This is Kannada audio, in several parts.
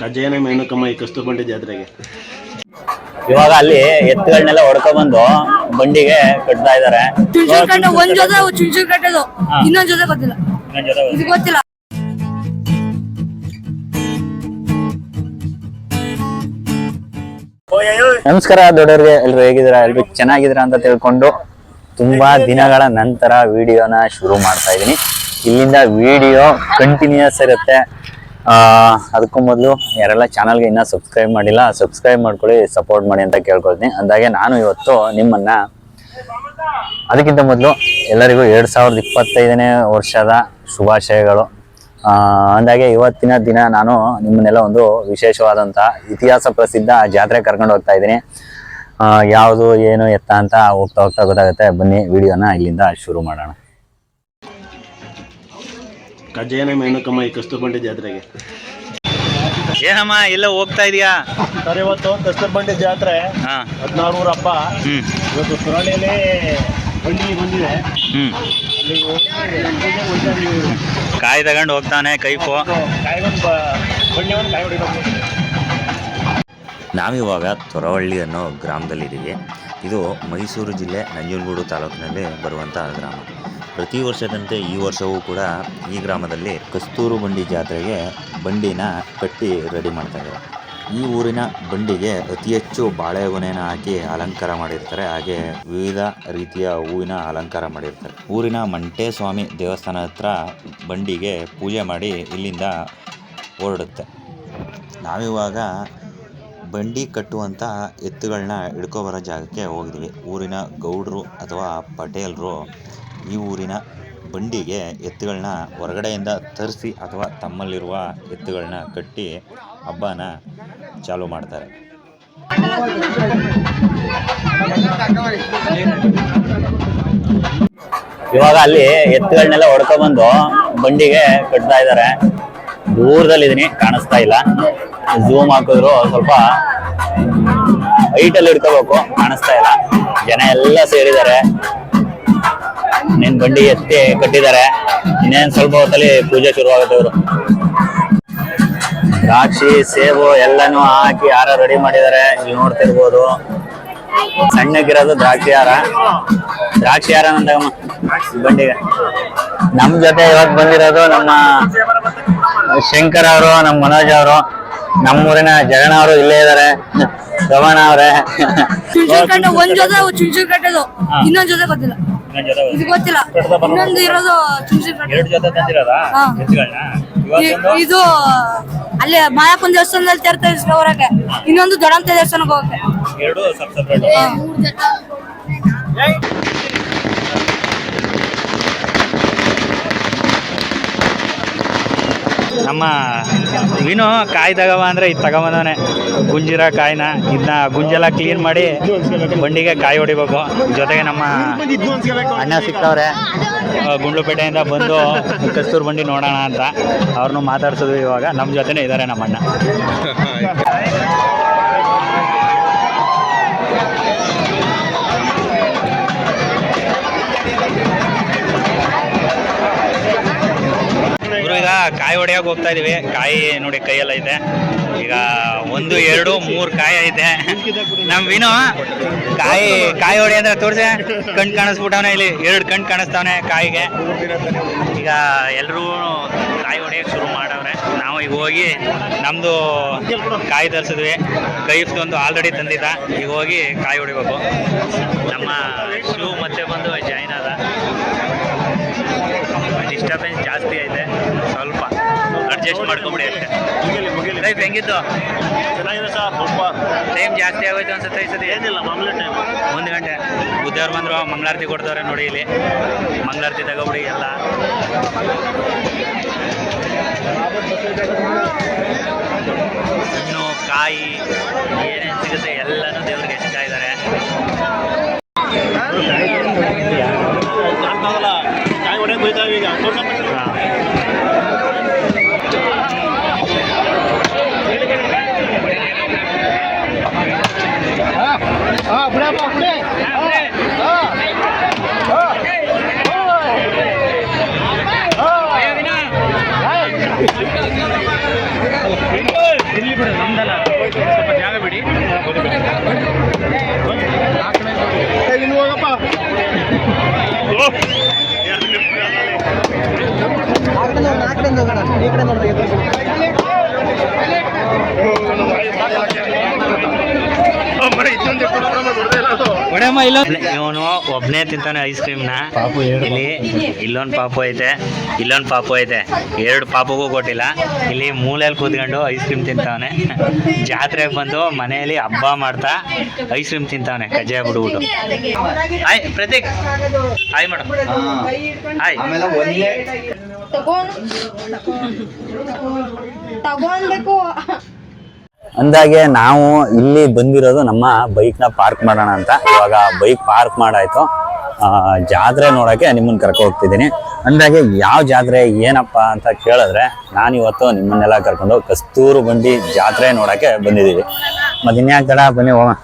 ಕಜ್ಜಾಯನ ಮೇನಕಮ್ಮ ಈ ಕಸ್ತೂರ್ಬಂಡಿ ಜಾತ್ರೆಗೆ. ಇವಾಗ ಅಲ್ಲಿ ಎತ್ತುಗಳನ್ನೆಲ್ಲ ಹೊಡ್ಕೊಂಡ್ಬಂದು ಬಂಡಿಗೆ ಕಟ್ತಾ ಇದಾರೆ. ಚುಂಚೂರು ಕಟ್ಟೆ ಒಂದ್ ಜೊತೆ ಚುಂಚೂರು ಕಟ್ಟೆದು ಇನ್ನೊಂದ್ ಜೊತೆ ಗೊತ್ತಿಲ್ಲ. ಇದು ಗೊತ್ತಿಲ್ಲ. ನಮಸ್ಕಾರ ದೊಡ್ಡವ್ರಿಗೆ ಎಲ್ರು ಹೇಗಿದ್ದೀರಾ? ಎಲ್ರು ಚೆನ್ನಾಗಿದ್ದೀರಾ ಅಂತ ತಿಳ್ಕೊಂಡು ತುಂಬಾ ದಿನಗಳ ನಂತರ ವಿಡಿಯೋನ ಶುರು ಮಾಡ್ತಾ ಇದ್ದೀನಿ. ಇಲ್ಲಿಂದ ವಿಡಿಯೋ ಕಂಟಿನ್ಯೂಸ್ ಇರುತ್ತೆ. ಅದಕ್ಕೂ ಮೊದಲು ಯಾರೆಲ್ಲ ಚಾನಲ್ಗೆ ಇನ್ನೂ ಸಬ್ಸ್ಕ್ರೈಬ್ ಮಾಡಿಲ್ಲ ಸಬ್ಸ್ಕ್ರೈಬ್ ಮಾಡ್ಕೊಳ್ಳಿ ಸಪೋರ್ಟ್ ಮಾಡಿ ಅಂತ ಕೇಳ್ಕೊಳ್ತೀನಿ. ಅಂದಾಗೆ ನಾನು ಇವತ್ತು ನಿಮ್ಮನ್ನ ಅದಕ್ಕಿಂತ ಮೊದಲು ಎಲ್ಲರಿಗೂ ಎರಡು ಸಾವಿರದ ಇಪ್ಪತ್ತೈದನೇ ವರ್ಷದ ಶುಭಾಶಯಗಳು. ಅಂದಾಗೆ ಇವತ್ತಿನ ದಿನ ನಾನು ನಿಮ್ಮನ್ನೆಲ್ಲ ಒಂದು ವಿಶೇಷವಾದಂಥ ಇತಿಹಾಸ ಪ್ರಸಿದ್ಧ ಜಾತ್ರೆ ಕರ್ಕೊಂಡು ಹೋಗ್ತಾ ಇದ್ದೀನಿ. ಯಾವುದು, ಏನು, ಎತ್ತ ಅಂತ ಹೋಗ್ತಾ ಹೋಗ್ತಾ ಗೊತ್ತಾಗುತ್ತೆ. ಬನ್ನಿ, ವಿಡಿಯೋನ ಇಲ್ಲಿಂದ ಶುರು ಮಾಡೋಣ. ಕಜ್ಜಾಯನ ಮೇನುಕಮ್ಮ ಈ ಕಸ್ತೂರ್ಬಂಡಿ ಜಾತ್ರೆಗೆ. ಏನಮ್ಮ ಎಲ್ಲ ಹೋಗ್ತಾ ಇದೀಯಾ? ಸರ್ ಇವತ್ತು ಕಸ್ತೂರ್ಬಂಡಿ ಜಾತ್ರೆ ಹಾ. ಹದಿನಾರು ಹಬ್ಬ ಹ್ಮ್. ಇವತ್ತು ಸುರಳಿಯಲ್ಲಿ ಬಂಡಿ ಬಂದಿದೆ. ಹ್ಮ್. ಅಲ್ಲಿಗೆ ಹೋಗಿ. ಕಾಯಿ ತಗೊಂಡು ಹೋಗ್ತಾನೆ ಕೈಫು. ಕಾಯ್ಗೊಂಡು ಬ- ಬಂಡಿ ಒಂದು ಕಾಯಿ ಹೊಡಿಬೇಕು. ನಾವಿವಾಗ ತೊರವಳ್ಳಿ ಅನ್ನೋ ಗ್ರಾಮದಲ್ಲಿದ್ದೀವಿ. ಇದು ಮೈಸೂರು ಜಿಲ್ಲೆ ನಂಜನಗೂಡು ತಾಲೂಕಿನಲ್ಲಿ ಬರುವಂಥ ಗ್ರಾಮ. ಪ್ರತಿ ವರ್ಷದಂತೆ ಈ ವರ್ಷವೂ ಕೂಡ ಈ ಗ್ರಾಮದಲ್ಲಿ ಕಸ್ತೂರು ಬಂಡಿ ಜಾತ್ರೆಗೆ ಬಂಡಿನ ಕಟ್ಟಿ ರೆಡಿ ಮಾಡ್ತಾ ಇದ್ದಾರೆ. ಈ ಊರಿನ ಬಂಡಿಗೆ ಅತಿ ಹೆಚ್ಚು ಬಾಳೆಗೊನೆನ ಹಾಕಿ ಅಲಂಕಾರ ಮಾಡಿರ್ತಾರೆ. ಹಾಗೆ ವಿವಿಧ ರೀತಿಯ ಹೂವಿನ ಅಲಂಕಾರ ಮಾಡಿರ್ತಾರೆ. ಊರಿನ ಮಂಟೇಸ್ವಾಮಿ ದೇವಸ್ಥಾನ ಹತ್ರ ಬಂಡಿಗೆ ಪೂಜೆ ಮಾಡಿ ಇಲ್ಲಿಂದ ಹೊರಡುತ್ತೆ. ನಾವಿವಾಗ ಬಂಡಿ ಕಟ್ಟುವಂಥ ಎತ್ತುಗಳನ್ನ ಹಿಡ್ಕೊಬರೋ ಜಾಗಕ್ಕೆ ಹೋಗಿದ್ವಿ. ಊರಿನ ಗೌಡರು ಅಥವಾ ಪಟೇಲರು ಈ ಊರಿನ ಬಂಡಿಗೆ ಎತ್ತುಗಳನ್ನ ಹೊರಗಡೆಯಿಂದ ತರಿಸಿ ಅಥವಾ ತಮ್ಮಲ್ಲಿರುವ ಎತ್ತುಗಳನ್ನ ಕಟ್ಟಿ ಹಬ್ಬನ ಚಾಲೂ ಮಾಡ್ತಾರೆ. ಇವಾಗ ಅಲ್ಲಿ ಎತ್ತುಗಳನ್ನೆಲ್ಲ ಹೊಡ್ಕೊಂಡ್ಬಂದು ಬಂಡಿಗೆ ಕಟ್ತಾ ಇದಾರೆ ದೂರದಲ್ಲಿದ್ದೀನಿ, ಕಾಣಿಸ್ತಾ ಇಲ್ಲ. ಝೂಮ್ ಹಾಕಿದ್ರು ಸ್ವಲ್ಪ ಹೈಟಲ್ಲಿ ಹಿಡ್ಕೋಬೇಕು ಕಾಣಿಸ್ತಾ ಇಲ್ಲ. ಜನ ಎಲ್ಲ ಸೇರಿದ್ದಾರೆ. ಇನ್ನೇನ್ ಬಂಡಿ ಎತ್ತಿ ಕಟ್ಟಿದ್ದಾರೆ. ಇನ್ನೇನ್ ಸ್ವಲ್ಪ ಹೊತ್ತಲ್ಲಿ ಪೂಜೆ ಶುರುವಾಗುತ್ತೆ ಇವರು. ದ್ರಾಕ್ಷಿ ಸೇಬು ಎಲ್ಲಾನು ಹಾಕಿ ಹಾರ ರೆಡಿ ಮಾಡಿದ್ದಾರೆ. ನೀವು ನೋಡ್ತಿರ್ಬೋದು. ಸಣ್ಣಕ್ಕಿರೋದು ದ್ರಾಕ್ಷಿ ಹಾರ. ದ್ರಾಕ್ಷಿ ಹಾರ ನಂತಗಮ್ಮ ಬಂಡಿಗೆ. ನಮ್ ಜೊತೆ ಇವತ್ ಬಂದಿರೋದು ನಮ್ಮ ಶಂಕರ್ ಅವರು ನಮ್ಮ ಮನೋಜ್ ಅವರು. ನಮ್ಮೂರಿನ ಜಗಣ ಅವರು ಇಲ್ಲೇ ಇದಾರೆ. ರಮಣ ಅವರೇ. ಒಂದ್ ಜೊತೆ ಇನ್ನೊಂದ್ ಜೊತೆ ಗೊತ್ತಿಲ್ಲ. ಇದು ಗೊತ್ತಿಲ್ಲ. ಇನ್ನೊಂದು ಇರೋದು ಚುಂಚೂರು ಕಟ್ಟೆ ಎರಡು ಜೊತೆ ತಂದಿರೋದಾ? ಹಾ. ಎತ್ತುಗಳನ್ನ ಇದು ಅಲ್ಲೇ ಮಾಯಪ್ಪನ ದೇವಸ್ಥಾನದಲ್ಲಿ ತೆರ್ತಾ ಹೊರಕ್ಕೆ ಇನ್ನೊಂದು ದೊಡಂತ ದೇವಸ್ಥಾನಕ್ಕೆ ಹೋಗಕ್ಕೆ ಎರಡು ಸಬ್ ಸಪ್ರೇಟ್ ಹಾ. ನಮ್ಮ ವಿನು ಕಾಯಿ ತಗವ ಅಂದ್ರೆ ಇದು ತಗೊಂಬಂದವನೆ. ಗುಂಜಿರ ಕಾಯಿನ ಇದನ್ನ ಗುಂಜೆಲ್ಲ ಕ್ಲೀನ್ ಮಾಡಿ ಬಂಡಿಗೆ ಕಾಯಿ ಹೊಡಿಬೇಕು. ಜೊತೆಗೆ ನಮ್ಮ ಅಣ್ಣ ಸಿಕ್ತವ್ರೆ. ಗುಂಡ್ಲುಪೇಟೆಯಿಂದ ಬಂದು ಕಸ್ತೂರು ಬಂಡಿ ನೋಡೋಣ ಅಂತ. ಅವ್ರನ್ನೂ ಮಾತಾಡ್ಸೋದು ಇವಾಗ. ನಮ್ಮ ಜೊತೆನೇ ಇದ್ದಾರೆ ನಮ್ಮ ಅಣ್ಣ ಕಾಯಿ ಹೊಡೆಯೋಕೆ ಹೋಗ್ತಾ ಇದೀವಿ. ಕಾಯಿ ನೋಡಿ ಕೈಯೆಲ್ಲ ಇದೆ ಈಗ ಒಂದು, ಎರಡು, ಮೂರು ಕಾಯಿ ಐತೆ. ನಮ್ ವಿನು ಕಾಯಿ ಕಾಯಿ ಹೊಡಿ ಅಂದ್ರೆ ತೋರ್ಸೆ. ಕಣ್ ಕಾಣಿಸ್ಬಿಟ್ಟವನೆ ಇಲ್ಲಿ. ಎರಡು ಕಣ್ ಕಾಣಿಸ್ತಾವನೆ ಕಾಯಿಗೆ. ಈಗ ಎಲ್ಲರೂ ಕಾಯಿ ಹೊಡೆಯಕ್ಕೆ ಶುರು ಮಾಡವ್ರೆ. ನಾವು ಈಗ ಹೋಗಿ ನಮ್ದು ಕಾಯಿ ತರಿಸಿದ್ವಿ. ಕೈಫ್ದು ಒಂದು ಆಲ್ರೆಡಿ ತಂದಿದ್ದ. ಈಗ ಹೋಗಿ ಕಾಯಿ ಹೊಡಿಬೇಕು. ನಮ್ಮ ಶೂ ಮತ್ತೆ ಬಂದು ಜಾಯ್ನ್ ಆದ ಡಿಸ್ಟರ್ಬೆನ್ಸ್ ಜಾಸ್ತಿ ಐತೆ ಸ್ವಲ್ಪ ಅಡ್ಜಸ್ಟ್ ಮಾಡ್ಕೊಂಬಿಡಿ. ಅಷ್ಟೇ ಲೈಫ್ ಹೆಂಗಿತ್ತು? ಚೆನ್ನಾಗಿದೆ ಸರ್ ಸ್ವಲ್ಪ. ಟೈಮ್ ಜಾಸ್ತಿ ಆಗೋಯ್ತು ಅನ್ಸುತ್ತೆ ಈ ಸತಿ. ಏನಿಲ್ಲ ಮಾಮೂಲಿ ಟೈಮ್ ಒಂದು ಗಂಟೆ. ಬುದ್ಧಿಯವ್ರು ಬಂದರು ಮಂಗಳಾರತಿ ಕೊಡ್ತಾರೆ ನೋಡಿ ಇಲ್ಲಿ. ಮಂಗಳಾರತಿ ತಗೊಬಿಡಿ ಎಲ್ಲ. ಹಣ್ಣು ಕಾಯಿ ಏನೇನು ಸಿಗುತ್ತೆ ಎಲ್ಲನೂ ದೇವ್ರಿಗೆ ಎಸ್ತಾ ಇದ್ದಾರೆ. ಕಾಯಿ ಒಡೆ ಹೋಯ್ತಾವೆ ಈಗ ಇವನು ಒಬ್ನೇ ತಿಂತಾನೆ ಐಸ್ ಕ್ರೀಮ್ನ. ಇಲ್ಲಿ ಇಲ್ಲೊಂದ್ ಪಾಪು ಐತೆ ಇಲ್ಲೊಂದ್ ಪಾಪು ಐತೆ. ಎರಡು ಪಾಪುಗೂ ಕೊಟ್ಟಿಲ್ಲ. ಇಲ್ಲಿ ಮೂಲೆಯಲ್ಲಿ ಕೂತ್ಕೊಂಡು ಐಸ್ ಕ್ರೀಮ್ ತಿಂತಾವನೆ. ಜಾತ್ರೆಗೆ ಬಂದು ಮನೆಯಲ್ಲಿ ಹಬ್ಬ ಮಾಡ್ತಾ ಐಸ್ ಕ್ರೀಮ್ ತಿಂತಾವನೆ ಕಜ್ಜಾಯ ಬಿಡ್ಬಿಟ್ಟು hi Prateek. Hi madam hi. ತಗೊಂಡ್ಬೇಕು ಅಂದಾಗೆ ನಾವು ಇಲ್ಲಿ ಬಂದಿರೋದು ನಮ್ಮ ಬೈಕ್ನ ಪಾರ್ಕ್ ಮಾಡೋಣ ಅಂತ. ಇವಾಗ ಬೈಕ್ ಪಾರ್ಕ್ ಮಾಡಾಯ್ತು. ಜಾತ್ರೆ ನೋಡಕ್ಕೆ ನಿಮ್ಮನ್ನು ಕರ್ಕೊ ಹೋಗ್ತಿದ್ದೀನಿ. ಅಂದಾಗೆ ಯಾವ ಜಾತ್ರೆ, ಏನಪ್ಪ ಅಂತ ಕೇಳಿದ್ರೆ ನಾನು ಇವತ್ತು ನಿಮ್ಮನ್ನೆಲ್ಲ ಕರ್ಕೊಂಡು ಕಸ್ತೂರು ಬಂಡಿ ಜಾತ್ರೆ ನೋಡಕ್ಕೆ ಬಂದಿದ್ದೀವಿ. ಮತ್ತೆ ಇನ್ಯಾಕ್ ತಡ, ಬನ್ನಿ ಹೋಗೋಣ.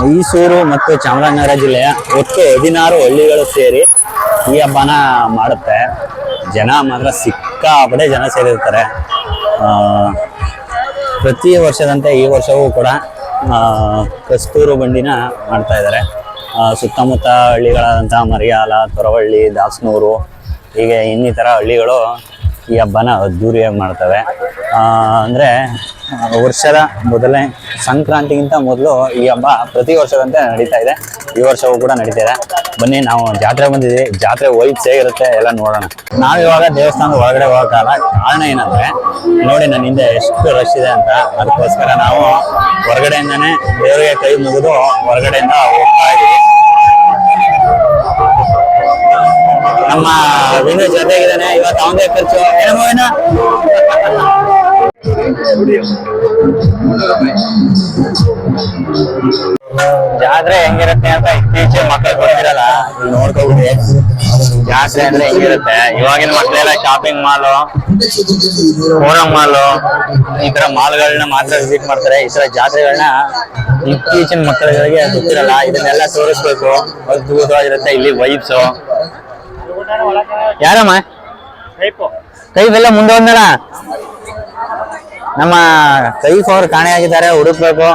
ಮೈಸೂರು ಮತ್ತು ಚಾಮರಾಜನಗರ ಜಿಲ್ಲೆಯ ಒಟ್ಟು ಹದಿನಾರು ಹಳ್ಳಿಗಳು ಸೇರಿ ಈ ಹಬ್ಬನ ಮಾಡುತ್ತೆ. ಜನ ಮಾತ್ರ ಸಿಕ್ಕಾಪಟ್ಟೆ ಜನ ಸೇರಿರ್ತಾರೆ. ಪ್ರತಿ ವರ್ಷದಂತೆ ಈ ವರ್ಷವೂ ಕೂಡ ಕಸ್ತೂರು ಬಂಡಿನ ಮಾಡ್ತಾ ಇದ್ದಾರೆ. ಸುತ್ತಮುತ್ತ ಹಳ್ಳಿಗಳಾದಂಥ ಮರಿಯಾಲ, ತೊರವಳ್ಳಿ, ದಾಸನೂರು, ಹೀಗೆ ಇನ್ನಿತರ ಹಳ್ಳಿಗಳು ಈ ಹಬ್ಬನ ಅದ್ದೂರಿಯಾಗಿ ಮಾಡ್ತವೆ. ಅಂದರೆ ವರ್ಷದ ಮೊದಲನೇ ಸಂಕ್ರಾಂತಿಗಿಂತ ಮೊದಲು ಈ ಹಬ್ಬ ಪ್ರತಿ ವರ್ಷದಂತೆ ನಡೀತಾ ಇದೆ. ಈ ವರ್ಷವೂ ಕೂಡ ನಡೀತಾ ಇದೆ. ಬನ್ನಿ, ನಾವು ಜಾತ್ರೆ ಬಂದಿದ್ದೀವಿ. ಜಾತ್ರೆ ವೈಬ್ಸ್ ಹೇಗಿರುತ್ತೆ ಎಲ್ಲ ನೋಡೋಣ. ನಾವಿವಾಗ ದೇವಸ್ಥಾನದ ಒಳಗಡೆ ಹೋಗಕ್ಕಾಗಲ್ಲ ಕಾರಣ ಏನಂದ್ರೆ, ನೋಡಿ ನನ್ನ ಹಿಂದೆ ಎಷ್ಟು ರಶ್ ಇದೆ ಅಂತ. ಅದಕ್ಕೋಸ್ಕರ ನಾವು ಹೊರಗಡೆಯಿಂದಾನೆ ದೇವರಿಗೆ ಕೈ ಮುಗಿದು ಹೊರಗಡೆಯಿಂದ ಹೋಗ್ತಾ ಇದ್ದೀವಿ ನಮ್ಮ ವಿನು ಜೊತೆಗಿದ್ದಾನೆ. ಇವತ್ತು ಅವನದೇ ಖರ್ಚು ಏನೋ ಜಾತ್ರೆ ಹೆಂಗಿರುತ್ತೆ ಅಂತ ಇತ್ತೀಚೆ ಮಕ್ಕಳು ಗೊತ್ತಿರಲ್ಲ. ನೋಡ್ಕೊಬಿಡಿ ಜಾತ್ರೆ ಅಂದ್ರೆ ಹೆಂಗಿರುತ್ತೆ? ಇವಾಗಿನ ಮಕ್ಕಳೆಲ್ಲ ಶಾಪಿಂಗ್ ಮಾಲ್ ಓಣಂ ಮಾಲ್ ಈ ತರ ಮಾಲ್ಗಳನ್ನ ಮಾತ್ರ ವಿಸಿಟ್ ಮಾಡ್ತಾರೆ. ಈ ತರ ಜಾತ್ರೆಗಳನ್ನ ಇತ್ತೀಚಿನ ಮಕ್ಕಳಿಗೆ ಗೊತ್ತಿರಲ್ಲ. ಇದನ್ನೆಲ್ಲ ತೋರಿಸ್ಬೇಕು. ಅದ್ಭುತವಾಗಿರುತ್ತೆ. ಇಲ್ಲಿ ವೈಬ್ಸ್ ಯಾರಮ್ಮ? ಕೈ ಬೆಲ್ಲ ಮುಂದೆ ಬಂದಳ ನಮ್ಮ ಕೈಫ್ ಅವ್ರು ಕಾಣೆಯಾಗಿದ್ದಾರೆ ಹುಡುಕ್ಬೇಕು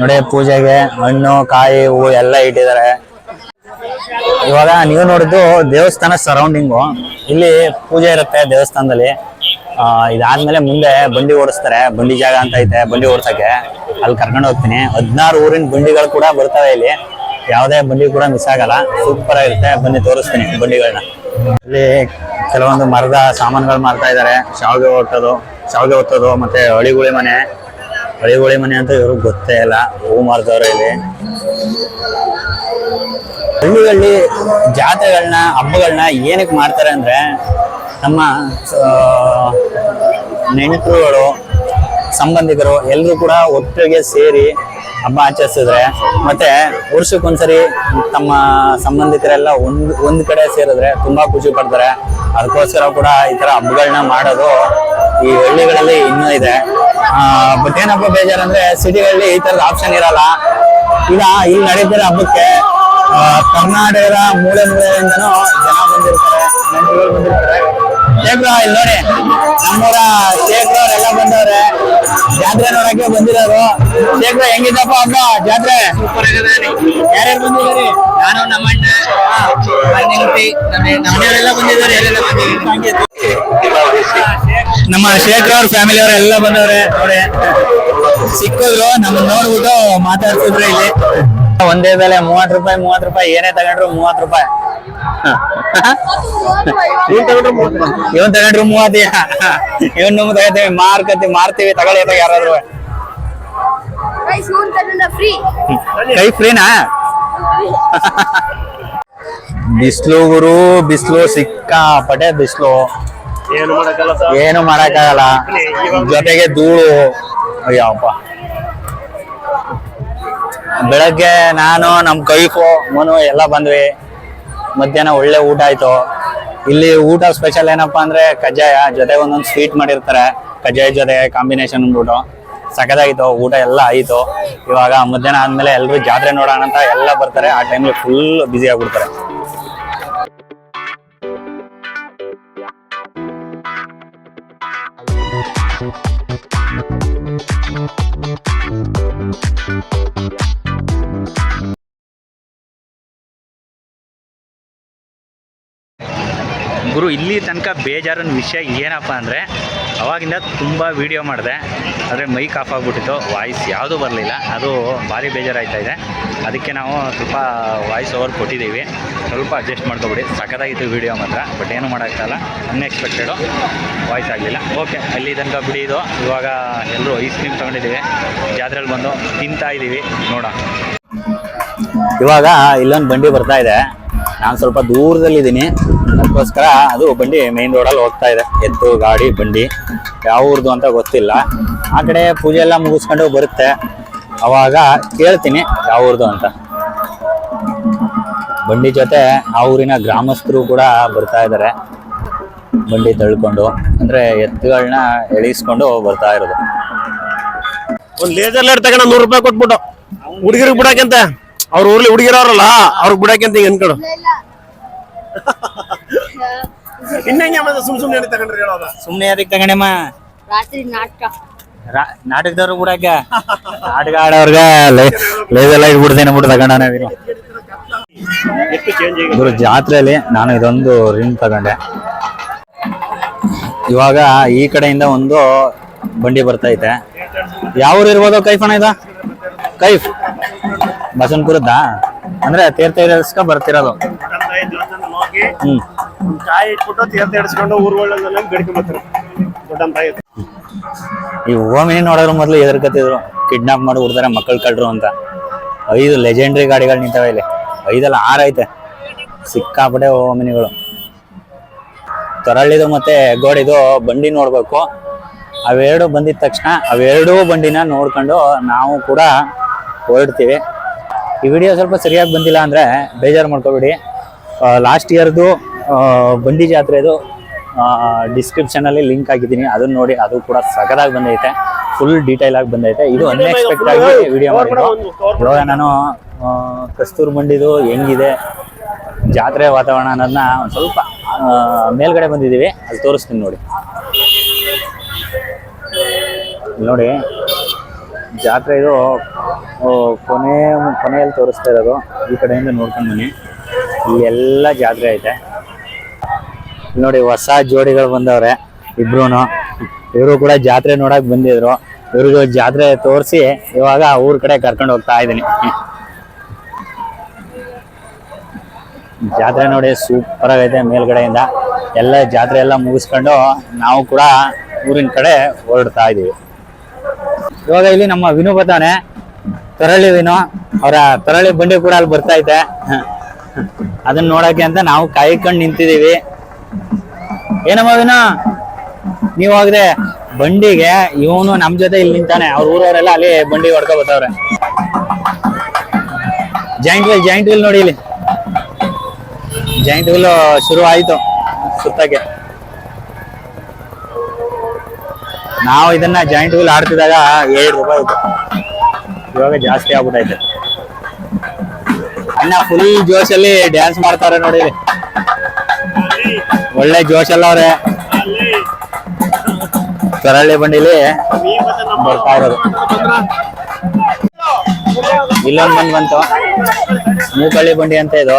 ನೋಡಿ, ಪೂಜೆಗೆ ಹಣ್ಣು ಕಾಯಿ ಹೂವು ಎಲ್ಲ ಇಟ್ಟಿದ್ದಾರೆ. ಇವಾಗ ನೀವು ನೋಡಿದ್ದು ದೇವಸ್ಥಾನ ಸರೌಂಡಿಂಗು ಇಲ್ಲಿ ಪೂಜೆ ಇರುತ್ತೆ ದೇವಸ್ಥಾನದಲ್ಲಿ. ಇದಾದ್ಮೇಲೆ ಮುಂದೆ ಬಂಡಿ ಓಡಿಸ್ತಾರೆ. ಬಂಡಿ ಜಾಗ ಅಂತ ಐತೆ, ಬಂಡಿ ಓಡ್ಸಕ್ಕೆ ಅಲ್ಲಿ ಕರ್ಕೊಂಡು ಹೋಗ್ತೀನಿ. ಹದಿನಾರು ಊರಿನ ಬಂಡಿಗಳು ಕೂಡ ಬರ್ತವೆ ಇಲ್ಲಿ. ಯಾವುದೇ ಬಂಡಿ ಕೂಡ ಮಿಸ್ ಆಗಲ್ಲ. ಸೂಪರ್ ಆಗಿರುತ್ತೆ. ಬನ್ನಿ, ತೋರಿಸ್ತೀನಿ ಬಂಡಿಗಳನ್ನ. ಇಲ್ಲಿ ಕೆಲವೊಂದು ಮರದ ಸಾಮಾನುಗಳು ಮಾರ್ತಾ ಇದ್ದಾರೆ. ಶಾವಿಗೆ ಒಟ್ಟೋದು ಶಾವಿಗೆ ಒತ್ತೋದು, ಮತ್ತೆ ಅಳಿಗುಳಿ ಮನೆ. ಅಳಿಗುಳಿ ಮನೆ ಅಂತ ಇವ್ರಿಗೆ ಗೊತ್ತೇ ಇಲ್ಲ. ಹೂ ಮಾರ್ದವ್ರೆ ಇಲ್ಲಿ. ಹಳ್ಳಿಗಳಲ್ಲಿ ಜಾತ್ರೆಗಳನ್ನ ಹಬ್ಬಗಳನ್ನ ಏನಕ್ಕೆ ಮಾಡ್ತಾರೆ ಅಂದ್ರೆ ನಮ್ಮ ನೆಂಟರುಗಳು ಸಂಬಂಧಿಕರು ಎಲ್ಲರೂ ಕೂಡ ಒಟ್ಟಿಗೆ ಸೇರಿ ಹಬ್ಬ ಆಚರಿಸಿದ್ರೆ, ಮತ್ತೆ ವರ್ಷಕ್ಕೊಂದ್ಸರಿ ತಮ್ಮ ಸಂಬಂಧಿಕರೆಲ್ಲ ಒಂದು, ಒಂದ್ ಕಡೆ ಸೇರಿದ್ರೆ ತುಂಬಾ ಖುಷಿ ಪಡ್ತಾರೆ. ಅದಕ್ಕೋಸ್ಕರ ಕೂಡ ಈ ತರ ಹಬ್ಬಗಳನ್ನ ಮಾಡೋದು ಈ ಹಳ್ಳಿಗಳಲ್ಲಿ ಇನ್ನೂ ಇದೆ. ಬಟ್ ಏನಪ್ಪ ಬೇಜಾರಂದ್ರೆ ಸಿಟಿಗಳಲ್ಲಿ ಈ ತರದ ಆಪ್ಷನ್ ಇರಲ್ಲ. ಈಗ ಇಲ್ಲಿ ನಡೀತಿರೋ ಹಬ್ಬಕ್ಕೆ ಕರ್ನಾಟಕದ ಮೂಲೆ ಮೂಲೆಯಿಂದನೂ ಜನ ಬಂದಿರ್ತಾರೆ ನೆಂಟರುಗಳು ಬಂದಿರ್ತಾರೆ. ಶೇಖ್ರ ಇಲ್ಲಿ ನೋಡಿ ನಮ್ಮೂರ ಶೇಖ್ರ ಎಲ್ಲ ಬಂದವ್ರೆ. ಜಾತ್ರೆ ನೋಡಕ್ಕೆ ಬಂದಿರೋರು. ಶೇಖ್ರ ಹೆಂಗಿದ್ದಪ್ಪ ಹಬ್ಬ ಜಾತ್ರೆ? ಯಾರ್ಯಾರು ಬಂದಿದ್ದಾರೆ? ನಾನು ನಮ್ಮ ಅಣ್ಣ ನನ್ನ ಹೆಂಡತಿ ನಮ್ಮನೆಯವರೆಲ್ಲ ಬಂದಿದ್ದಾರೆ. ಎಲ್ಲೆಲ್ಲ ನಮ್ಮ ಶೇಖರ್ ಅವ್ರ ಫ್ಯಾಮಿಲಿ ಅವರೆಲ್ಲ ಬಂದವ್ರೆ. ನೋಡಿ. ಸಿಕ್ಕಿದ್ರು. ನಮ್ಮ ನೋಡ್ಬಿಟ್ಟು ಮಾತಾಡ್ತಿದ್ರು ಇಲ್ಲಿ. ಒಂದೇ ಬೆಲೆ ಮೂವತ್ ರೂಪಾಯಿ ಮೂವತ್ ರೂಪಾಯಿ. ಏನೇ ತಗೊಂಡ್ರು ಮೂವತ್ ರೂಪಾಯಿ. ಇವನ್ ತಗೊಂಡ್ರು ಮೂವತ್ತಿ. ಇವನ್ ನಮ್ಗೆ ತಗೋತೀವಿ ಮಾರ್ಕತಿ ಮಾರ್ತೀವಿ ತಗೊಳ್ಳಿ ಅಂತ ಯಾರಾದ್ರು. ಫ್ರೀ ಕೈ ಫ್ರೀನಾ? ಬಿಸ್ಲು ಗುರು ಬಿಸ್ಲು ಸಿಕ್ಕಾಪಟ್ಟೆ ಬಿಸ್ಲು. ಏನು ಮಾಡಕ್ಕಾಗಲ್ಲ. ಜೊತೆಗೆ ಧೂಳು. ಅಯ್ಯಪ್ಪ. ಬೆಳಗ್ಗೆ ನಾನು ನಮ್ ಕೈಫು ಮನು ಎಲ್ಲ ಬಂದ್ವಿ. ಮಧ್ಯಾಹ್ನ ಒಳ್ಳೆ ಊಟ ಆಯ್ತು. ಇಲ್ಲಿ ಊಟ ಸ್ಪೆಷಲ್ ಏನಪ್ಪಾ ಅಂದ್ರೆ ಕಜ್ಜಾಯ, ಜೊತೆ ಒಂದೊಂದು ಸ್ವೀಟ್ ಮಾಡಿರ್ತಾರೆ. ಕಜ್ಜಾಯ ಜೊತೆ ಕಾಂಬಿನೇಷನ್ ಅಂದ್ಬಿಟ್ಟು ಸಖತ್ತಾಗಿತ್ತು, ಊಟ ಎಲ್ಲ ಆಯಿತು. ಇವಾಗ ಮಧ್ಯಾಹ್ನ ಆದ್ಮೇಲೆ ಎಲ್ಲರೂ ಜಾತ್ರೆ ನೋಡೋಣ ಅಂತ ಎಲ್ಲ ಬರ್ತಾರೆ. ಆ ಟೈಮ್ಲಿ ಫುಲ್ ಬ್ಯುಸಿ ಆಗ್ಬಿಡ್ತಾರೆ. ಗುರು, ಇಲ್ಲಿ ತನಕ ಬೇಜಾರಿನ ವಿಷಯ ಏನಪ್ಪ ಅಂದರೆ, ಅವಾಗಿಂದ ತುಂಬ ವೀಡಿಯೋ ಮಾಡಿದೆ. ಆದರೆ ಮೈಕ್ ಆಫ್ ಆಗಿಬಿಟ್ಟಿತ್ತು ವಾಯ್ಸ್ ಯಾವುದೂ ಬರಲಿಲ್ಲ. ಅದು ಭಾರಿ ಬೇಜಾರಾಯ್ತಾ ಇದೆ. ಅದಕ್ಕೆ ನಾವು ಸ್ವಲ್ಪ ವಾಯ್ಸ್ ಓವರ್ ಕೊಟ್ಟಿದ್ದೀವಿ. ಸ್ವಲ್ಪ ಅಡ್ಜಸ್ಟ್ ಮಾಡ್ಕೊಬಿಡಿ. ಸಖತ್ತಾಗಿತ್ತು ವೀಡಿಯೋ ಮಾತ್ರ ಬಟ್ ಏನು ಮಾಡೋಕ್ಕಾಗಲ್ಲ. ಅನ್ಎಕ್ಸ್ಪೆಕ್ಟೆಡು ವಾಯ್ಸ್ ಆಗಲಿಲ್ಲ. ಓಕೆ ಅಲ್ಲಿ ತನಕ ಬಿಡಿ ಇದು. ಇವಾಗ ಎಲ್ಲರೂ ಐಸ್ ಕ್ರೀಮ್ ತೊಗೊಂಡಿದ್ದೀವಿ. ಜಾತ್ರೆಯಲ್ಲಿ ಬಂದು ತಿಂತಾ ಇದ್ದೀವಿ ನೋಡೋಣ. ಇವಾಗ ಇಲ್ಲೊಂದು ಬಂಡಿ ಬರ್ತಾ ಇದೆ. ನಾನು ಸ್ವಲ್ಪ ದೂರದಲ್ಲಿದ್ದೀನಿ. ಅದಕ್ಕೋಸ್ಕರ ಅದು ಬಂಡಿ ಮೇನ್ ರೋಡಲ್ಲಿ ಹೋಗ್ತಾ ಇದೆ. ಎತ್ತು ಗಾಡಿ, ಬಂಡಿ ಯಾವ ಊರ್ದು ಅಂತ ಗೊತ್ತಿಲ್ಲ. ಆ ಕಡೆ ಪೂಜೆ ಎಲ್ಲ ಮುಗಿಸ್ಕೊಂಡು ಬರುತ್ತೆ. ಅವಾಗ ಕೇಳ್ತೀನಿ ಯಾವ ಊರ್ದು ಅಂತ. ಬಂಡಿ ಜೊತೆ ಆ ಊರಿನ ಗ್ರಾಮಸ್ಥರು ಕೂಡ ಬರ್ತಾ ಇದ್ದಾರೆ. ಬಂಡಿ ತಳ್ಕೊಂಡು, ಅಂದ್ರೆ ಎತ್ತುಗಳನ್ನ ಎಳಿಸ್ಕೊಂಡು ಬರ್ತಾ ಇರೋದು. ಒಂದು ಲೇಸರ್ ಲೈಟ್ ತಗೊಂಡ ನೂರು ರೂಪಾಯಿ ಕೊಟ್ಬಿಟ್ಟು ಹುಡುಗಿರಿಗೆ ಬಿಡಾಕಂತ. ಅವ್ರ ಊರ್ಲಿ ಹುಡುಗಿರವ್ರಲ್ಲ ಅವ್ರಿಗೆ ಅಂತ ಹಿಂಗ್ ಅನ್ಕೊಡು. ಇನ್ನಂಗೆ ಮತ್ತೆ ಸುಮ್ ಸುಮ್ನೆ ಎಣ್ಣೆ ತಗೊಂಡ್ರಿ ಹೇಳೋದ? ಸುಮ್ಮನೆ ಅದಕ್ಕೆ ತಗೊಂಡೆಮ್ಮ? ರಾತ್ರಿ ನಾಟಕ. ರಾ- ನಾಟಕದವ್ರು ಬಿಡಾಕ ನಾಟಕ ಆಡೋರ್ಗೆ ಲೇಸರ್ ಲೈಟ್ ಬಿಡ್ತೇನೆ ಬಿಟ್ಟು ತಗೊಂಡ ನಾವೇನು ಎಷ್ಟು ಚೇಂಜ್ ಈಗ ಇವರು ಜಾತ್ರೆಯಲ್ಲಿ ನಾನು ಇದೊಂದು ರಿಂಗ್ ತಗೊಂಡೆ. ಇವಾಗ ಈ ಕಡೆಯಿಂದ ಒಂದು ಬಂಡಿ ಬರ್ತೈತೆ ಯಾವ ಊರು ಇರ್ಬೋದು ಕೈಫಣ ಇದ? ಕೈಫ್. ಬಸವನಪುರದ್ದಾ? ಅಂದ್ರೆ ತೀರ್ಥ ಇಡಿಸ್ಕ ಬರ್ತಿರೋದು. ಹೋಗಿ ಈ ಓಮಿನಿ ನೋಡೋದ್ರ ಮೊದಲು ಎದುರ್ಕತ್ತಿದ್ರು ಕಿಡ್ನಾಪ್ ಮಾಡಿ ಹುಡ್ತಾರೆ ಮಕ್ಕಳು ಕಳ್ರು ಅಂತ. ಐದು ಲೆಜೆಂಡ್ರಿ ಗಾಡಿಗಳು ನಿಂತವೆ ಇಲ್ಲಿ. ಐದಲ್ಲ ಆರೈತೆ ಸಿಕ್ಕಾಪಟ್ಟೆ ಓಮಿನಿಗಳು. ತೊರಳಿದು ಮತ್ತೆ ಗೋಡಿದು ಬಂಡಿ ನೋಡ್ಬೇಕು. ಅವೆರಡು ಬಂದಿದ ತಕ್ಷಣ ಅವೆರಡೂ ಬಂಡಿನ ನೋಡ್ಕೊಂಡು ನಾವು ಕೂಡ ಹೊರಡ್ತೀವಿ ಈ ವಿಡಿಯೋ ಸ್ವಲ್ಪ ಸರಿಯಾಗಿ ಬಂದಿಲ್ಲ ಅಂದರೆ ಬೇಜಾರು ಮಾಡ್ಕೋಬೇಡಿ. ಲಾಸ್ಟ್ ಇಯರ್ದು ಬಂಡಿ ಜಾತ್ರೆದು ಡಿಸ್ಕ್ರಿಪ್ಷನಲ್ಲಿ ಲಿಂಕ್ ಹಾಕಿದ್ದೀನಿ. ಅದನ್ನ ನೋಡಿ ಅದು ಕೂಡ ಸಖದಾಗಿ ಬಂದೈತೆ. ಫುಲ್ ಡೀಟೈಲ್ ಆಗಿ ಬಂದೈತೆ. ಇದು ಅನ್ಎಕ್ಸ್ಪೆಕ್ಟ್ ಆಗಿ ವಿಡಿಯೋ ಮಾಡಿದ್ದು. ಇವಾಗ ನಾನು ಕಸ್ತೂರು ಬಂಡಿದು ಹೆಂಗಿದೆ ಜಾತ್ರೆ ವಾತಾವರಣ ಅನ್ನೋದನ್ನ ಒಂದು ಸ್ವಲ್ಪ ಮೇಲ್ಗಡೆ ಬಂದಿದ್ದೀವಿ. ಅಲ್ಲಿ ತೋರಿಸ್ತೀನಿ ನೋಡಿ. ನೋಡಿ ಜಾತ್ರೆ ಇದು ಕೊನೆ, ಕೊನೆಯಲ್ಲಿ ತೋರಿಸ್ತಾ ಇರೋದು. ಈ ಕಡೆಯಿಂದ ನೋಡ್ಕೊಂಡು ಬನ್ನಿ. ಎಲ್ಲ ಜಾತ್ರೆ ಐತೆ. ನೋಡಿ, ಹೊಸ ಜೋಡಿಗಳು ಬಂದವ್ರೆ ಇಬ್ರು ಇವರು ಕೂಡ ಜಾತ್ರೆ ನೋಡಕ್ ಬಂದಿದ್ರು. ಇವ್ರಿಗೂ ಜಾತ್ರೆ ತೋರಿಸಿ ಇವಾಗ ಊರ್ ಕಡೆ ಕರ್ಕೊಂಡು ಹೋಗ್ತಾ ಇದ್ದೀನಿ ಜಾತ್ರೆ ನೋಡಿ ಸೂಪರ್ ಆಗೈತೆ ಮೇಲ್ಗಡೆಯಿಂದ. ಎಲ್ಲ ಜಾತ್ರೆ ಎಲ್ಲ ಮುಗಿಸ್ಕೊಂಡು ನಾವು ಕೂಡ ಊರಿನ ಕಡೆ ಹೊರಡ್ತಾ ಇದೀವಿ. ಇವಾಗ ಇಲ್ಲಿ ನಮ್ಮ ವಿನು ತರಳಿ ವಿನೋ, ಅವರ ತರಳಿ ಬಂಡಿ ಕೂಡ ಅಲ್ಲಿ ಬರ್ತಾ ಐತೆ ಅದನ್ನ ನೋಡಕ್ಕೆ ಅಂತ ನಾವು ಕಾಯ್ಕೊಂಡು ನಿಂತಿದೀವಿ ಏನಮ್ಮ ವಿನೋ, ನೀವು ಹೋಗದೆ ಬಂಡಿಗೆ ಇವನು ನಮ್ ಜೊತೆ ಇಲ್ಲಿ ನಿಂತಾನೆ, ಅವ್ರ ಊರವರೆಲ್ಲ ಅಲ್ಲಿ ಬಂಡಿ ಹೊಡ್ಕೊ ಬರ್ತಾವ್ರೆ. ಜಾಯಿಂಟ್ ವೀಲ್ ಜಾಯಿಂಟ್ ವೀಲ್ ನೋಡಿ ಇಲ್ಲಿ. ಜಾಯಿಂಟ್ ವೀಲ್ ಶುರು ಆಯ್ತು ಸುತ್ತಕ್ಕೆ. ನಾವು ಇದನ್ನ ಜಾಯಿಂಟ್ ವೀಲ್ ಆಡ್ತಿದಾಗ ಏಳು ರೂಪಾಯಿ ಇತ್ತು ಇವಾಗ ಜಾಸ್ತಿ ಆಗ್ಬಿಟ್ಟೈತೆ ಅಣ್ಣ ಫುಲ್ ಜೋಶಲ್ಲಿ ಡ್ಯಾನ್ಸ್ ಮಾಡ್ತಾರೆ ನೋಡಿ. ಒಳ್ಳೆ ಜೋಶಲ್ಲ ಅವ್ರೆ. ಕರಳ್ಳಿ ಬಂಡಿಲಿ. ಬರ್ತಾ ಇರೋದು. ಇಲ್ಲೊಂದ್ ಬಂದ್ ಬಂತು. ಮೂಕಳ್ಳಿ ಬಂಡಿ ಅಂತ ಇದು.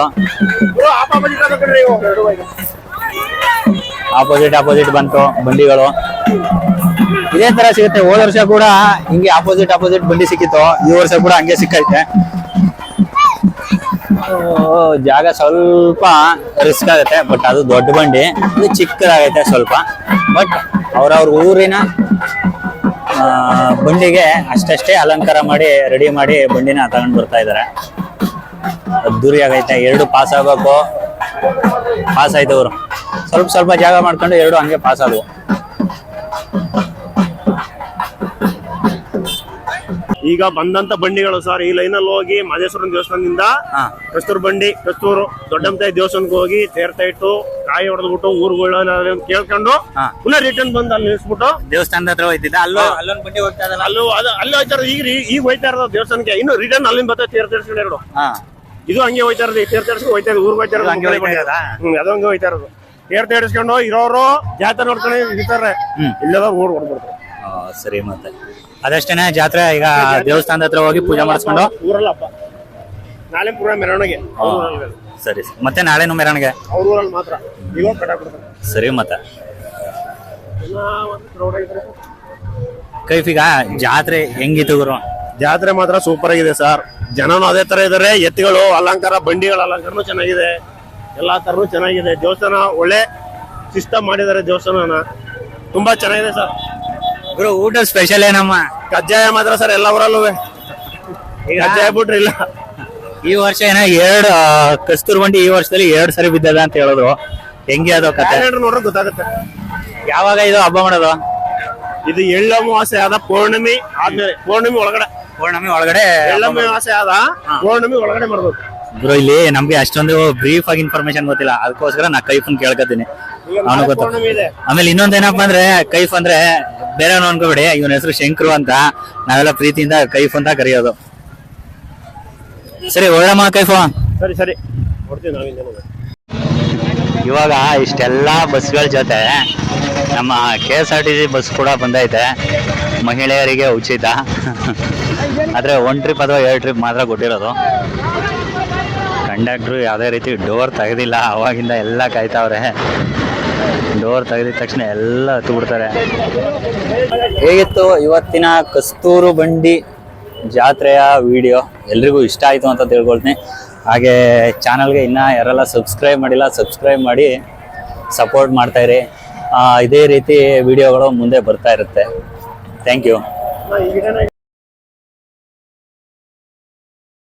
ಆಪೋಸಿಟ್ ಆಪೋಸಿಟ್ ಬಂತು ಬಂಡಿಗಳು. ಇದೇ ತರ ಸಿಗುತ್ತೆ. ಹೋದ ವರ್ಷ ಕೂಡ ಹಿಂಗೆ ಆಪೋಸಿಟ್ ಆಪೋಸಿಟ್ ಬಂಡಿ ಸಿಕ್ಕಿತ್ತು. ಈ ವರ್ಷ ಕೂಡ ಹಂಗೆ ಸಿಕ್ಕೈತೆ. ಜಾಗ ಸ್ವಲ್ಪ ರಿಸ್ಕ್ ಆಗುತ್ತೆ ಬಟ್ ಅದು ದೊಡ್ಡ ಬಂಡಿ. ಇದು ಚಿಕ್ಕದಾಗೈತೆ ಸ್ವಲ್ಪ. ಬಟ್ ಅವ್ರವ್ರ ಊರಿನ ಬಂಡಿಗೆ ಅಷ್ಟಷ್ಟೇ ಅಲಂಕಾರ ಮಾಡಿ ರೆಡಿ ಮಾಡಿ ಬಂಡಿನ ತಗೊಂಡ್ ಬರ್ತಾ ಇದಾರೆ. ಅದ್ದೂರಿ ಆಗೈತೆ. ಎರಡು ಪಾಸ್ ಆಗ್ಬೇಕು. ಪಾಸ್ ಆಯ್ತು ಅವರು. ಸ್ವಲ್ಪ ಸ್ವಲ್ಪ ಜಾಗ ಮಾಡ್ಕೊಂಡು ಎರಡು ಹಂಗೆ ಪಾಸ್ ಆದವು. ಈಗ ಬಂದಂತ ಬಂಡಿಗಳು ಸರ್ ಈ ಲೈನ್ ಅಲ್ಲಿ ಹೋಗಿ ಮಹದೇಶ್ವರನ ದೇವಸ್ಥಾನದಿಂದ ಕಸ್ತೂರ್ ಬಂಡಿ ಕಸ್ತೂರು ದೊಡ್ಡಮತಾಯಿ ದೇವಸ್ಥಾನಕ್ಕೆ ಹೋಗಿ ತೇರ್ತಾ ಇಟ್ಟು ಕಾಯಿ ಹೊಡೆದ್ಬಿಟ್ಟು ಊರುಗಳ ಕೇಳ್ಕೊಂಡು. ಪುನಃ ರಿಟರ್ನ್ ಬಂದು ಅಲ್ಲಿ ನಿಲ್ಸ್ಬಿಟ್ಟು ದೇವಸ್ಥಾನದ ಹತ್ರ ಹೋಯ್ತಿದ್ದೆ? ಅಲ್ಲೋ ಅಲ್ಲೊಂದು ಬಂಡಿ ಹೋಗ್ತಾ ಇದಲ್ಲ? ಅಲ್ಲೂ ಅದು ಅಲ್ಲಿ ಹೋಯ್ತಾರ ಈಗ ಈಗ ಹೋಯ್ತಾ ಇರೋದು ದೇವಸ್ಥಾನಕ್ಕೆ. ಇನ್ನು ರಿಟರ್ನ್ ಅಲ್ಲಿಂದ ಬರ್ತಾ ತೇರ್ ತೇರ್ಸ್ಕೊಂಡು ಎರಡು. ಇದು ಹಂಗೆ ಹೋಯ್ತಾ ಇರೋದು. ತೇರ್ ತೇರ್ಸ್ಕೊಂಡು ಹೋಯ್ತಾ ಇರೋದು. ಊರಿಗೆ ಹೋಯ್ತಾ ಇರೋದು. ಹೋಯ್ತಾ ಇರೋದಾ? ಹ್ಮ್ ಅದು ಹಂಗೆ ಹೋಯ್ತಾ ಇರೋದು. ತೇರ್ ಇಡಿಸ್ಕೊಂಡು ಇರೋರು ಜಾತ್ರೆ ನೋಡ್ಕೊಂಡು ಇರ್ತಾರೆ. ಇಲ್ಲದ ಊರು ಹೊಡ್ಬಿಡ್ತಾರೆ ಸರಿ ಮತ್ತೆ. ಅದಷ್ಟೇನೆ ಜಾತ್ರೆ ಈಗ ದೇವಸ್ಥಾನದ ಹತ್ರ ಹೋಗಿ ಪೂಜೆ ಮಾಡಿಸ್ಕೊಂಡು. ಊರಲ್ಲ ಹಬ್ಬ ನಾಳೆ ಪೂರ ಮೆರವಣಿಗೆ. ಸರಿ ಸರಿ. ಮತ್ತೆ ನಾಳೆನು ಮೆರವಣಿಗೆ? ಅವ್ರ ಊರಲ್ಲಿ ಮಾತ್ರ. ಇವಾಗ ಕಟ್ಟಾಕ್ಬಿಡ್ತಾರೆ ಸರಿ ಮತ್ತೆ. ಒಂದು ಕೈಫಿಗ ಜಾತ್ರೆ ಹೆಂಗಿತ್ತು ಗುರು? ಜಾತ್ರೆ ಮಾತ್ರ ಸೂಪರ್ ಆಗಿದೆ ಸರ್ ಜನನು ಅದೇ ತರ ಇದಾರೆ ಎತ್ತುಗಳು ಅಲಂಕಾರ ಬಂಡಿಗಳ ಅಲಂಕಾರನು ಚೆನ್ನಾಗಿದೆ. ಎಲ್ಲಾ ತರನು ಚೆನ್ನಾಗಿದೆ. ದೇವಸ್ಥಾನ ಒಳ್ಳೆ ಸಿಸ್ಟಮ್ ಮಾಡಿದ್ದಾರೆ ದೇವಸ್ಥಾನನ. ತುಂಬಾ ಚೆನ್ನಾಗಿದೆ ಸರ್ ಗುರು ಊಟ ಸ್ಪೆಷಲ್ ಏನಮ್ಮ? ಕಜ್ಜಾಯ ಮಾತ್ರ ಸರ್ ಎಲ್ಲ ಊರಲ್ಲೂ ಈಗ ಕಜ್ಜಾಯ ಬಿಟ್ರಿ ಇಲ್ಲ. ಈ ವರ್ಷ ಏನೋ ಎರಡು ಕಸ್ತೂರ್ ಬಂಡಿ ಈ ವರ್ಷದಲ್ಲಿ ಎರಡ್ ಸರಿ ಬಿದ್ದದ ಅಂತ ಹೇಳಿದ್ರು ಹೆಂಗೆ ಅದು ಕತೆ? ನೋಡ್ರೆ ಗೊತ್ತಾಗುತ್ತೆ. ಯಾವಾಗ ಇದು ಹಬ್ಬ ಮಾಡೋದು? ಇದು ಎಳ್ಳು ಅಮಾವಾಸ್ಯೆ ಆದ ಪೌರ್ಣಮಿ ಆದ್ಮೇಲೆ ಪೌರ್ಣಮಿ ಒಳಗಡೆ. ಪೌರ್ಣಮಿ ಒಳಗಡೆ ಎಳ್ಳು ಅಮಾವಾಸ್ಯೆ ಆದ ಪೌರ್ಣಮಿ ಒಳಗಡೆ ಮಾಡ್ಬೇಕು. ಗುರು ಇಲ್ಲಿ ನಮ್ಗೆ ಅಷ್ಟೊಂದು ಬ್ರೀಫ್ ಆಗಿ ಇನ್ಫಾರ್ಮೇಶನ್ ಗೊತ್ತಿಲ್ಲ. ಅದಕ್ಕೋಸ್ಕರ ನಾ ಕೈಫನ್ ಕೇಳ್ಕೊತೀನಿ ಈಗ ಅವನು ಗೊತ್ತ. ಆಮೇಲೆ ಇನ್ನೊಂದ್ ಏನಪ್ಪಾ ಅಂದ್ರೆ ಕೈಫ್ ಅಂದ್ರೆ ಬೇರೆ ಅನ್ಕೋಬೇಡಿ. ಇವನ ಹೆಸರು ಶಂಕರು ಅಂತ. ನಾವೆಲ್ಲ ಪ್ರೀತಿಯಿಂದ ಕೈಫ್ ಅಂತ ಕರೆಯೋದು. ಸರಿ ಒಳ್ಳಮ್ಮ ಕೈಫು ಸರಿ ಸರಿ. ಇವಾಗ ಇಷ್ಟೆಲ್ಲ ಬಸ್ಗಳ ಜೊತೆ ನಮ್ಮ K S R T C bus ಕೂಡ ಬಂದೈತೆ. ಮಹಿಳೆಯರಿಗೆ ಉಚಿತ. ಆದ್ರೆ ಒನ್ ಟ್ರಿಪ್ ಅಥವಾ ಎರಡು ಟ್ರಿಪ್ ಮಾತ್ರ ಕೊಟ್ಟಿರೋದು. ಕಂಡಕ್ಟ್ರು ಯಾವುದೇ ರೀತಿ ಡೋರ್ ತೆಗೆದಿಲ್ಲ ಅವಾಗಿಂದ ಎಲ್ಲ ಕಾಯ್ತಾವ್ರೆ. ಡೋರ್ ತೆಗೆದಿದ ತಕ್ಷಣ ಎಲ್ಲ ಹತ್ತು ಬಿಡ್ತಾರೆ ಹೇಗಿತ್ತು ಇವತ್ತಿನ ಕಸ್ತೂರು ಬಂಡಿ ಜಾತ್ರೆಯ ವಿಡಿಯೋ ಎಲ್ರಿಗೂ ಇಷ್ಟ ಆಯಿತು ಅಂತ ತಿಳ್ಕೊಳ್ತೀನಿ. ಹಾಗೆ ಚಾನಲ್ಗೆ ಇನ್ನೂ ಯಾರೆಲ್ಲ ಸಬ್ಸ್ಕ್ರೈಬ್ ಮಾಡಿಲ್ಲ ಸಬ್ಸ್ಕ್ರೈಬ್ ಮಾಡಿ ಸಪೋರ್ಟ್ ಮಾಡ್ತಾಯಿರಿ ಇದೇ ರೀತಿ ವಿಡಿಯೋಗಳು ಮುಂದೆ ಬರ್ತಾ ಇರುತ್ತೆ. Thank you